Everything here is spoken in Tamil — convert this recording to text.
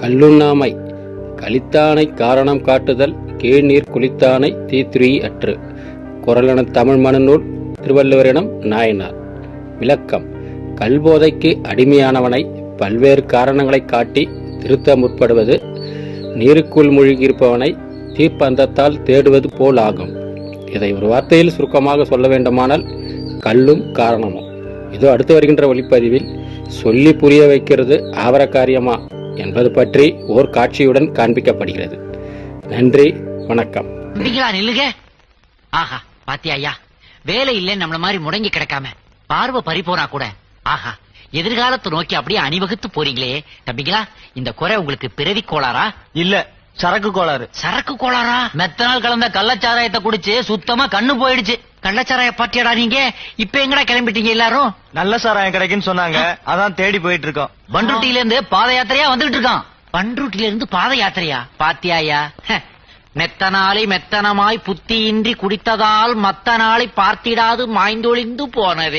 கல்லுண்ணாமை. கலித்தானை காரணம் காட்டுதல் கீழ்நீர் குளித்தானை தீத்துரி அற்று. குரலன தமிழ் மனநூல் திருவள்ளுவரிடம் நாயனார். விளக்கம். கல்போதைக்கு அடிமையானவனை பல்வேறு காரணங்களை காட்டி திருத்த முற்படுவது நீருக்குள் மூழ்கியிருப்பவனை தீப்பந்தத்தால் தேடுவது போல் ஆகும் இதை ஒரு வார்த்தையில் சுருக்கமாக சொல்ல வேண்டுமானால் கல்லும் காரணமும். இதோ அடுத்து வருகின்ற ஒளிப்பதிவில் சொல்லி புரிய வைக்கிறது ஆவர காரியமா என்பது பற்றி ஓர் காட்சியுடன் காண்பிக்கப்படுகிறது. நன்றி வணக்கம். நில்லுங்க. ஆஹா பாத்தியா ஐயா. வேலை இல்லைன்னு நம்மள மாதிரி முடங்கி கிடக்காம பார்வை பறி போனா கூட. ஆஹா எதிர்காலத்தை நோக்கி அப்படியே அணிவகுத்து போறீங்களே. தம்பிங்களா இந்த குறை உங்களுக்கு பிறவி கோளாரா இல்ல சரக்கு கோளாறு. சரக்கு கோளாரா மெத்தனால் கலந்த கள்ளச்சாராயத்தை குடிச்சு சுத்தமா கண்ணு போயிடுச்சு. கள்ளச்சாராய பாட்டியாடா நீங்க? இப்ப எங்கடா கிளம்பிட்டீங்க எல்லாரும்? நல்ல சாராயம் கிடைக்குன்னு சொன்னாங்க. அதான் தேடி போயிட்டு இருக்கோம் பண்ருட்டில இருந்து பாத யாத்திரையா வந்துட்டு இருக்கான் பண்ருட்டில இருந்து பாத யாத்திரையா? பாத்தியாயா? மெத்தனாலை மெத்தனமாய் புத்தியின்றி குடித்ததால் மத்த நாளை பார்த்திடாது மாய்ந்தொழிந்து போனது.